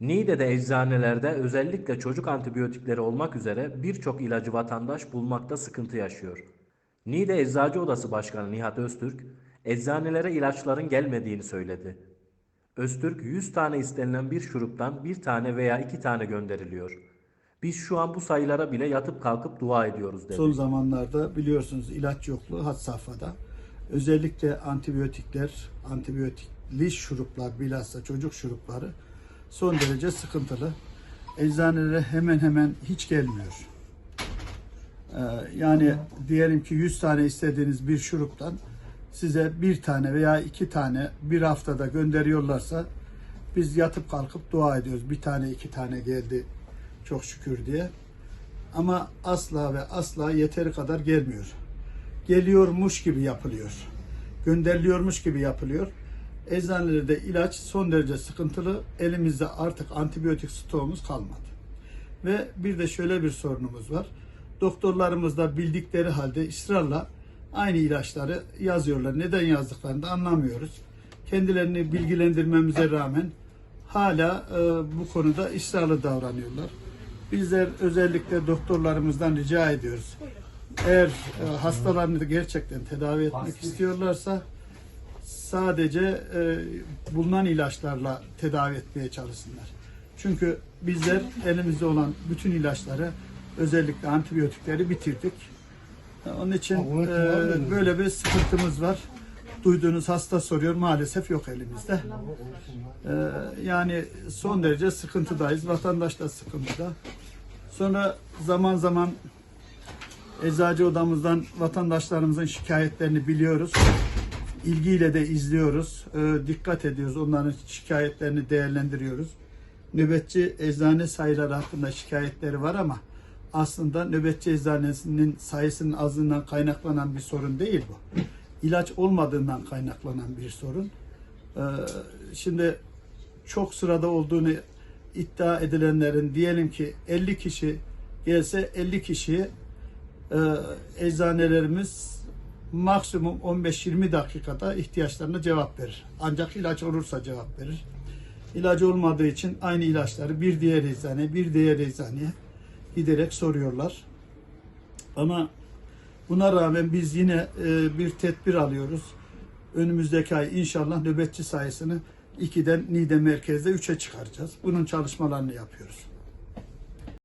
Niğde'de eczanelerde özellikle çocuk antibiyotikleri olmak üzere birçok ilacı vatandaş bulmakta sıkıntı yaşıyor. Niğde Eczacı Odası Başkanı Nihat Öztürk, eczanelere ilaçların gelmediğini söyledi. Öztürk 100 tane istenilen bir şuruptan bir tane veya iki tane gönderiliyor. Biz şu an bu sayılara bile yatıp kalkıp dua ediyoruz dedi. Son zamanlarda biliyorsunuz ilaç yokluğu had safhada. Özellikle antibiyotikler, antibiyotikli şuruplar, bilhassa çocuk şurupları son derece sıkıntılı. Eczanelere hemen hemen hiç gelmiyor. Ee, yani diyelim ki 100 tane istediğiniz bir şuruptan size bir tane veya iki tane bir haftada gönderiyorlarsa biz yatıp kalkıp dua ediyoruz. Bir tane iki tane geldi çok şükür diye. Ama asla ve asla yeteri kadar gelmiyor. Geliyormuş gibi yapılıyor. Gönderiliyormuş gibi yapılıyor. Eczanelerde ilaç son derece sıkıntılı. Elimizde artık antibiyotik stoğumuz kalmadı. Ve bir de şöyle bir sorunumuz var. Doktorlarımız da bildikleri halde ısrarla aynı ilaçları yazıyorlar. Neden yazdıklarını da anlamıyoruz. Kendilerini bilgilendirmemize rağmen hala e, bu konuda ısrarlı davranıyorlar. Bizler özellikle doktorlarımızdan rica ediyoruz. Eğer e, hastalarını gerçekten tedavi etmek istiyorlarsa sadece e, bulunan ilaçlarla tedavi etmeye çalışsınlar. Çünkü bizler elimizde olan bütün ilaçları özellikle antibiyotikleri bitirdik. E, Onun için e, böyle bir sıkıntımız var. Duyduğunuz hasta soruyor maalesef yok elimizde. E, yani son derece sıkıntıdayız. Vatandaş da sıkıntıda. Sonra zaman zaman eczacı odamızdan vatandaşlarımızın şikayetlerini biliyoruz. İlgiyle de izliyoruz. Ee, dikkat ediyoruz. Onların şikayetlerini değerlendiriyoruz. Nöbetçi eczane sayıları hakkında şikayetleri var ama aslında nöbetçi eczanesinin sayısının azlığından kaynaklanan bir sorun değil bu. İlaç olmadığından kaynaklanan bir sorun. Ee, şimdi çok sırada olduğunu iddia edilenlerin diyelim ki 50 kişi gelse 50 kişiye e, eczanelerimiz maksimum 15-20 dakikada ihtiyaçlarına cevap verir. Ancak ilaç olursa cevap verir. İlacı olmadığı için aynı ilaçları bir diğer eczane, bir diğer eczaneye giderek soruyorlar. Ama buna rağmen biz yine e, bir tedbir alıyoruz. Önümüzdeki ay inşallah nöbetçi sayısını 2'den Niğde merkezde 3'e çıkaracağız. Bunun çalışmalarını yapıyoruz.